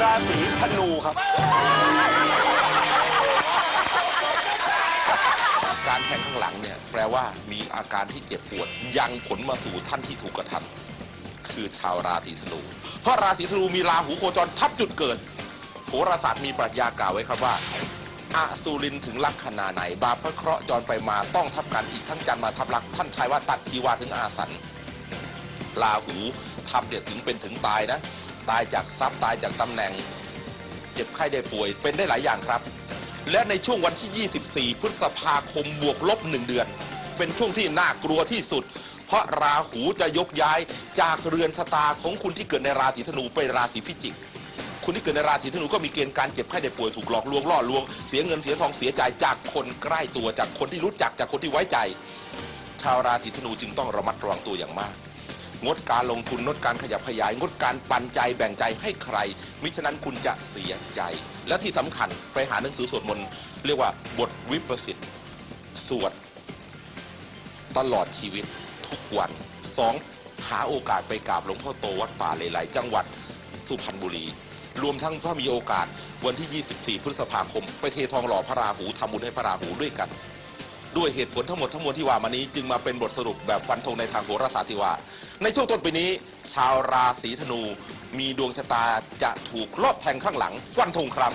ราศีธนูครับ การแทงข้างหลังเนี่ย แปลว่ามีอาการที่เจ็บปวด ยังผลมาสู่ท่านที่ถูกกระทำคือชาวราศีธนู เพราะราศีธนูมีราหูโคจรทับจุดเกิดโหราศาสตร์มีปรัชญากล่าวไว้ครับว่าอาสุรินถึงลัคนาไหน บาพระเคราะห์จรไปมาต้องทับกันอีกทั้งจันทร์มาทับลัก ท่านทายว่าตัดชีวาถึงอาสัน ราหูทับเดี๋ยถึงเป็นถึงตายนะ ตายจากทรัพย์ตายจากตำแหน่ง เจ็บไข้ได้ป่วยเป็นได้หลายอย่างครับ และในช่วงวันที่ 24 พฤษภาคมบวกลบหนึ่งเดือน เป็นช่วงที่น่ากลัวที่สุด เพราะราหูจะยกย้ายจากเรือนชะตาของคุณที่เกิดในราศีธนูไปราศีพิจิกคุณที่เกิดในราศีธนูก็มีเกณฑ์การเจ็บไข้ได้ป่วยถูกหลอกลวงล่อลวง เสียเงินเสียทองเสียใจจากคนใกล้ตัวจากคนที่รู้จักจากคนที่ไว้ใจ ชาวราศีธนูจึงต้องระมัดระวังตัวอย่างมาก งดการลงทุนงดการขยับขยาย งดการปันใจแบ่งใจให้ใคร มิฉะนั้นคุณจะเสียใจ และที่สำคัญไปหาหนังสือสวดมนต์เรียกว่าบทวิปสิทธิ์สวดตลอดชีวิตทุกวันสองหาโอกาสไปกราบหลวงพ่อโตวัดป่าเลไลจังหวัดสุพรรณบุรี รวมทั้งถ้ามีโอกาสวันที่ 24 พฤษภาคม ไปเททองหล่อพระราหูทำบุญให้พระราหูด้วยกัน ด้วยเหตุผลทั้งหมดทั้งมวลที่ว่ามานี้ จึงมาเป็นบทสรุปแบบฟันธงในทางโหราศาสตร์ที่ว่า ในช่วงต้นปีนี้ ชาวราศีธนู มีดวงชะตาจะถูกลอบแทงข้างหลังฟันธงครับ